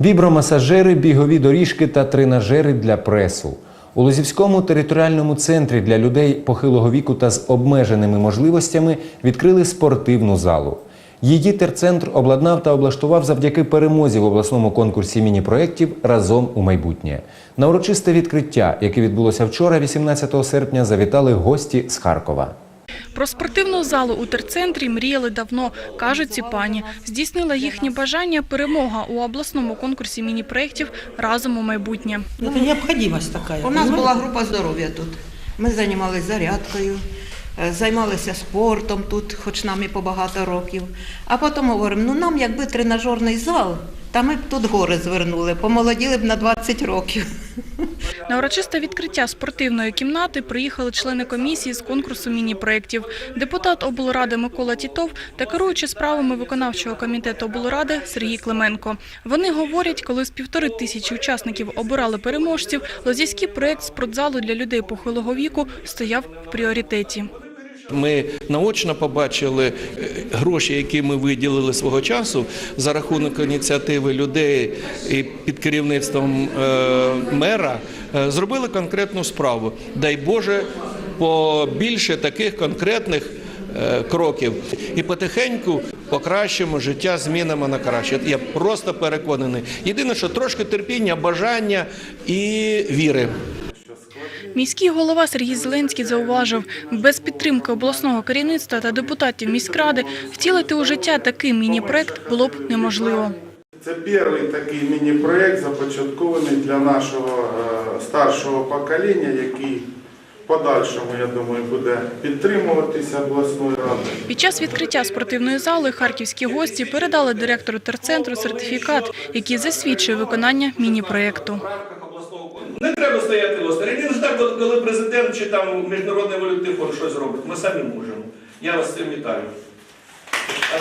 Вібромасажери, бігові доріжки та тренажери для пресу. У Лозівському територіальному центрі для людей похилого віку та з обмеженими можливостями відкрили спортивну залу. Її терцентр обладнав та облаштував завдяки перемозі в обласному конкурсі міні-проєктів разом у майбутнє. На урочисте відкриття, яке відбулося вчора, 18 серпня, завітали гості з Харкова. Про спортивну залу у терцентрі мріяли давно, кажуть ці пані. Здійснила їхнє бажання перемога у обласному конкурсі міні-проєктів разом у майбутнє. Это необходимость такая. У нас була група здоров'я тут. Ми займалися зарядкою, е, займалися спортом тут, хоч нам і по багато років. А потім говоримо, ну нам якби тренажерний зал, та ми б тут гори звернули, помолоділи б на 20 років. На урочисте відкриття спортивної кімнати приїхали члени комісії з конкурсу міні-проєктів, депутат облради Микола Тітов та керуючи справами виконавчого комітету облради Сергій Клименко. Вони говорять, коли з півтори тисячі учасників обирали переможців, лозівський проєкт спортзалу для людей похилого віку стояв в пріоритеті. Ми наочно побачили е, гроші, які ми виділили свого часу за рахунок ініціативи людей і під керівництвом е, мера. е, Зробили конкретну справу. Дай Боже, побільше таких конкретних кроків і потихеньку покращимо життя, змінимо на краще. Я просто переконаний. Єдине, що трошки терпіння, бажання і віри. Міський голова Сергій Зеленський зауважив, без підтримки обласного керівництва та депутатів міськради втілити у життя такий міні-проект було б неможливо. Це перший такий міні-проєкт, започаткований для нашого е, старшого покоління, який в подальшому, я думаю, буде підтримуватися обласною радою. Під час відкриття спортивної зали харківські гості передали директору терцентру сертифікат, який засвідчує виконання міні-проєкту. Не треба стояти в осторонь. Коли- коли президент чи там міжнародний валютний фонд щось робить. Ми самі можемо. Я вас з цим вітаю. А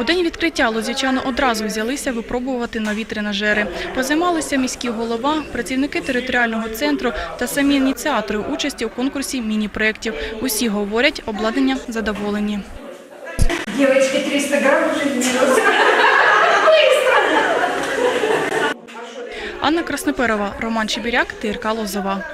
У день відкриття лозівчани одразу взялися випробувати нові тренажери. Позаймалися міський голова, працівники територіального центру та самі ініціатори участі у конкурсі міні-проєктів. Усі говорять, обладнання задоволені. Девочки, 300 грамм уже Анна Красноперова, Роман Чебіряк, ТРК Лозова.